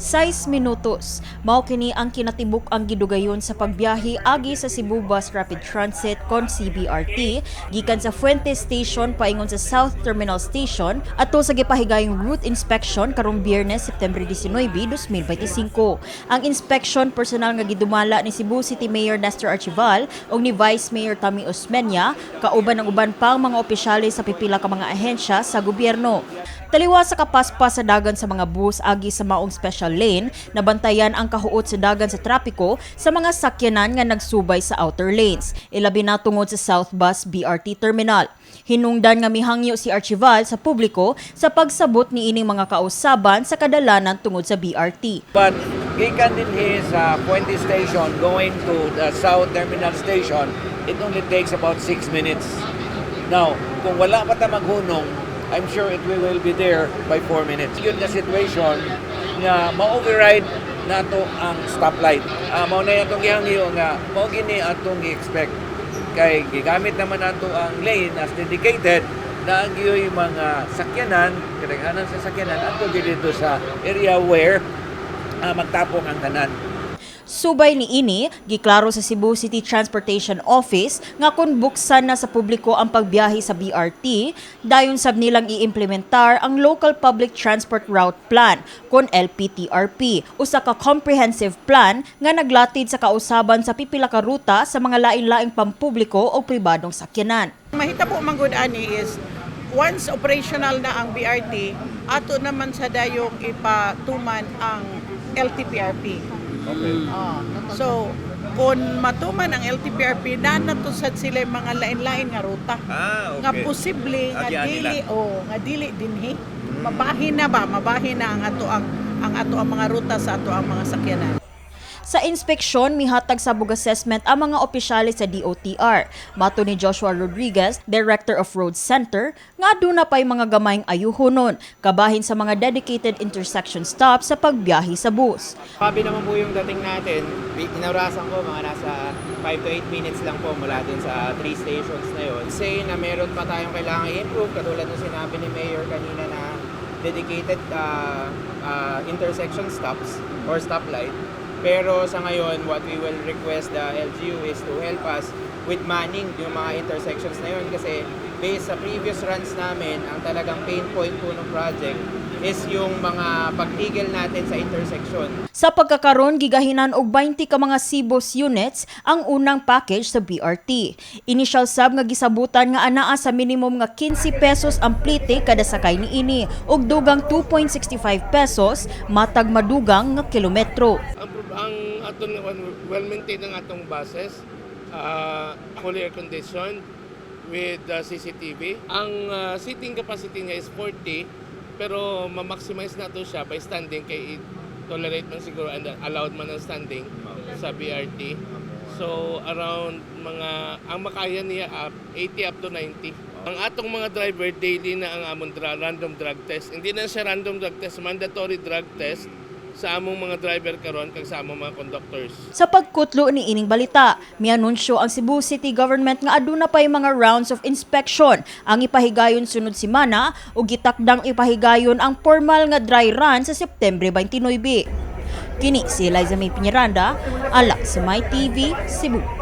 Sais minutos. Mao kini ang kinatibuk ang gidugayon sa pagbiyahe agi sa Cebu Bus Rapid Transit kon CBRT gikan sa Fuentes Station paingon sa South Terminal Station ato sa gipahigayong route inspection karong Biyernes September 19, 2025. Ang inspection personal nga gidumala ni Cebu City Mayor Nestor Archival ug ni Vice Mayor Tami Osmeña kauban ang uban pang mga opisyales sa pipila ka mga ahensya sa gobyerno. Taliwa sa kapaspas sa dagan sa mga bus agi sa maong special lane, nabantayan ang kahuot sa dagan sa trapiko sa mga sakyanan nga nagsubay sa outer lanes, ilabi na tungod sa South Bus BRT Terminal. Hinungdan nga mihangyo si Archival sa publiko sa pagsabot ni ining mga kausaban sa kadalanan tungod sa BRT. But gikan din he sa Puente Station going to the South Terminal Station, it only takes about 6 minutes. Now, kung wala pa ta maghunong, I'm sure it will will be there by 4 minutes. Yun na situation nga ma-override nato ang stoplight. Uh, mao na itong gihangyo nga mao gini atong i-expect kay gigamit naman nato ang lane as dedicated na ang mga sakyanan, kadaghanan sa sakyanan ato dito sa area where ah, magtapok ang tanan. Subay ni ini, giklaro sa Cebu City Transportation Office nga kung buksan na sa publiko ang pagbiyahe sa BRT, dayon sab nilang iimplementar ang Local Public Transport Route Plan kon LPTRP, usa ka comprehensive plan nga naglatid sa kausaban sa pipila ka ruta sa mga lain-laing pampubliko o pribadong sakyanan. Mahita po manggod ani is once operational na ang BRT, ato naman sa dayong ipatuman ang LTPRP. Okay. Ah, so, kung matuman ang LTPRP, nanatusad sila yung mga lain-lain nga ruta. Ah, okay. Nga posible, nga Agyan dili, nila. o nga dili dinhi. Mabahin na ba? Mabahin na ang ato ang ang ato ang mga ruta sa ato ang mga sakyanan. Sa inspeksyon, mihatag sa bug assessment ang mga opisyalis sa DOTR. Mato ni Joshua Rodriguez, Director of Road Center, nga aduna pa'y mga gamayng ayuhonon, kabahin sa mga dedicated intersection stops sa pagbiyahe sa bus. Pabi naman po yung dating natin. Inaurasan ko mga nasa 5 to 8 minutes lang po mula dun sa 3 stations na yun. Say na meron pa tayong kailangan i-improve katulad ng sinabi ni Mayor kanina na dedicated uh, uh, intersection stops or stoplight. Pero sa ngayon, what we will request the LGU is to help us with manning yung mga intersections na yun kasi based sa previous runs namin, ang talagang pain point po ng project is yung mga pagtigil natin sa intersection. Sa pagkakaroon, gigahinan og 20 ka mga Cibos units ang unang package sa BRT. Initial sub nga gisabutan nga anaa sa minimum nga 15 pesos ang plite kada sakay ni ini ug dugang 2.65 pesos matag madugang nga kilometro. ang, atong well maintained ang atong buses uh, fully air conditioned with uh, CCTV ang uh, seating capacity niya is 40 pero ma-maximize na to siya by standing kay tolerate man siguro and allowed man ang standing sa BRT so around mga ang makaya niya up 80 up to 90 ang atong mga driver daily na ang among dra- random drug test. Hindi na siya random drug test mandatory drug test sa among mga driver karon kag sa among mga conductors. Sa pagkutlo ni ining balita, mianunsyo ang Cebu City Government nga aduna pay mga rounds of inspection ang ipahigayon sunod semana ug gitakdang ipahigayon ang formal nga dry run sa September 29. Kini si Eliza May Piñaranda, alak sa My TV, Cebu.